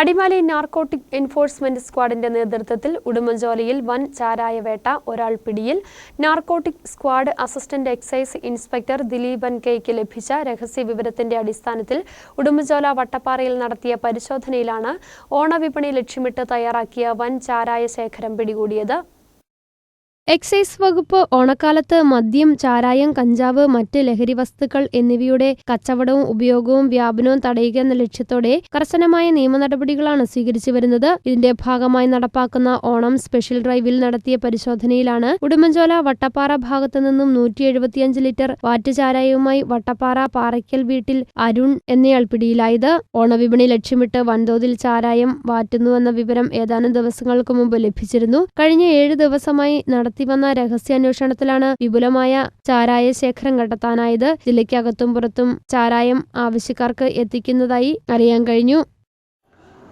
Adimali narcotic enforcement സ്ക്വാഡിന്റെ നേതൃത്വത്തിൽ ഉടുമ്പൻചോലയിൽ വൻ ചാരായവേട്ട ഒരാൾ പിടിയിൽ. Narcotic squad assistant excise inspector Dileepan cake ലഭിച്ച രഹസ്യ വിവരത്തിന്റെ അടിസ്ഥാനത്തിൽ ഉടുമ്പൻചോല വട്ടപ്പാറയിൽ നടത്തിയ പരിശോധനയിലാണ് ഓണവിപണി ലക്ഷ്യമിട്ട് തയ്യാറാക്കിയ വൻ ചാരായ ശേഖരം പിടികൂടിയത്. എക്സൈസ് വകുപ്പ് ഓണക്കാലത്ത് മദ്യം ചാരായം കഞ്ചാവ് മറ്റ് ലഹരി വസ്തുക്കൾ എന്നിവയുടെ കച്ചവടവും ഉപയോഗവും വ്യാപനവും തടയുക എന്ന ലക്ഷ്യത്തോടെ കർശനമായ നിയമ നടപടികളാണ് സ്വീകരിച്ചു വരുന്നത്. ഇതിന്റെ ഭാഗമായി നടപ്പാക്കുന്ന ഓണം സ്പെഷ്യൽ ഡ്രൈവിൽ നടത്തിയ പരിശോധനയിലാണ് ഉടുമ്പൻചോല വട്ടപ്പാറ ഭാഗത്തു നിന്നും നൂറ്റി എഴുപത്തിയഞ്ച് ലിറ്റർ വാറ്റ് ചാരായവുമായി വട്ടപ്പാറ പാറയ്ക്കൽ വീട്ടിൽ അരുൺ എന്നയാൾ പിടിയിലായത്. ഓണവിപണി ലക്ഷ്യമിട്ട് വൻതോതിൽ ചാരായം വാറ്റുന്നുവെന്ന വിവരം ഏതാനും ദിവസങ്ങൾക്ക് മുമ്പ് ലഭിച്ചിരുന്നു. കഴിഞ്ഞ ഏഴ് ദിവസമായി നടത്തിവന്ന രഹസ്യാന്വേഷണത്തിലാണ് വിപുലമായ ചാരായ ശേഖരം കണ്ടെത്താനായത്. ജില്ലയ്ക്കകത്തും പുറത്തും ചാരായം ആവശ്യക്കാർക്ക് എത്തിക്കുന്നതായി അറിയാൻ കഴിഞ്ഞു.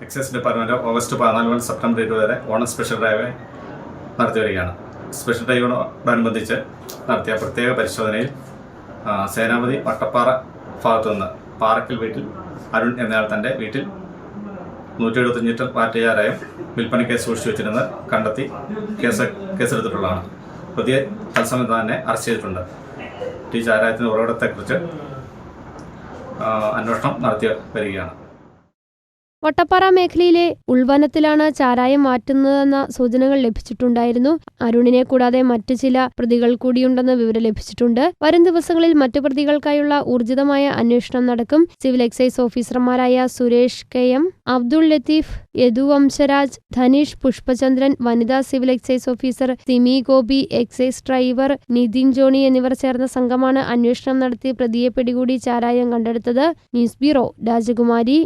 എക്സൈസ് ഡിപ്പാർട്ട്മെന്റ് ഓഗസ്റ്റ് പതിനാല് മുതൽ സെപ്റ്റംബർ ഇരുപത് വരെ ഓണം സ്പെഷ്യൽ ഡ്രൈവ് നടത്തി വരികയാണ്. സ്പെഷ്യൽ ഡ്രൈവിനോടനുബന്ധിച്ച് നടത്തിയ പ്രത്യേക പരിശോധനയിൽ സേനാപതി വട്ടപ്പാറ ഭാഗത്തുനിന്ന് പാറക്കൽ വീട്ടിൽ അരുൺ എന്നയാൾ തന്റെ വീട്ടിൽ നൂറ്റി എഴുപത്തഞ്ച് ലിറ്റർ പാറ്റയാരായം വിൽപ്പന കേസ് സൂക്ഷിച്ചു വെച്ചിരുന്നത് കണ്ടെത്തി കേസ് കേസെടുത്തിട്ടുള്ളതാണ്. പ്രതിയെ തത്സമയം തന്നെ അറസ്റ്റ് ചെയ്തിട്ടുണ്ട്. ഈ ചാരായത്തിന്റെ ഉറവിടത്തെക്കുറിച്ച് അന്വേഷണം നടത്തി വരികയാണ്. വട്ടപ്പാറ മേഖലയിലെ ഉൾവനത്തിലാണ് ചാരായം മാറ്റുന്നതെന്ന സൂചനകൾ ലഭിച്ചിട്ടുണ്ടായിരുന്നു. അരുണിനെ കൂടാതെ മറ്റു ചില പ്രതികൾ കൂടിയുണ്ടെന്ന് വിവരം ലഭിച്ചിട്ടുണ്ട്. വരും ദിവസങ്ങളിൽ മറ്റു പ്രതികൾക്കായുള്ള ഊർജിതമായ അന്വേഷണം നടക്കും. സിവിൽ എക്സൈസ് ഓഫീസർമാരായ സുരേഷ് കെ എം അബ്ദുൾ ലത്തീഫ് യദുവംശരാജ് ധനീഷ് പുഷ്പചന്ദ്രൻ വനിതാ civil excise officer Simi Gopi excise driver Nithin Johnny എന്നിവർ ചേർന്ന സംഘമാണ് അന്വേഷണം നടത്തി പ്രതിയെ പിടികൂടി ചാരായം കണ്ടെടുത്തത്. ന്യൂസ് ബ്യൂറോ രാജകുമാരി.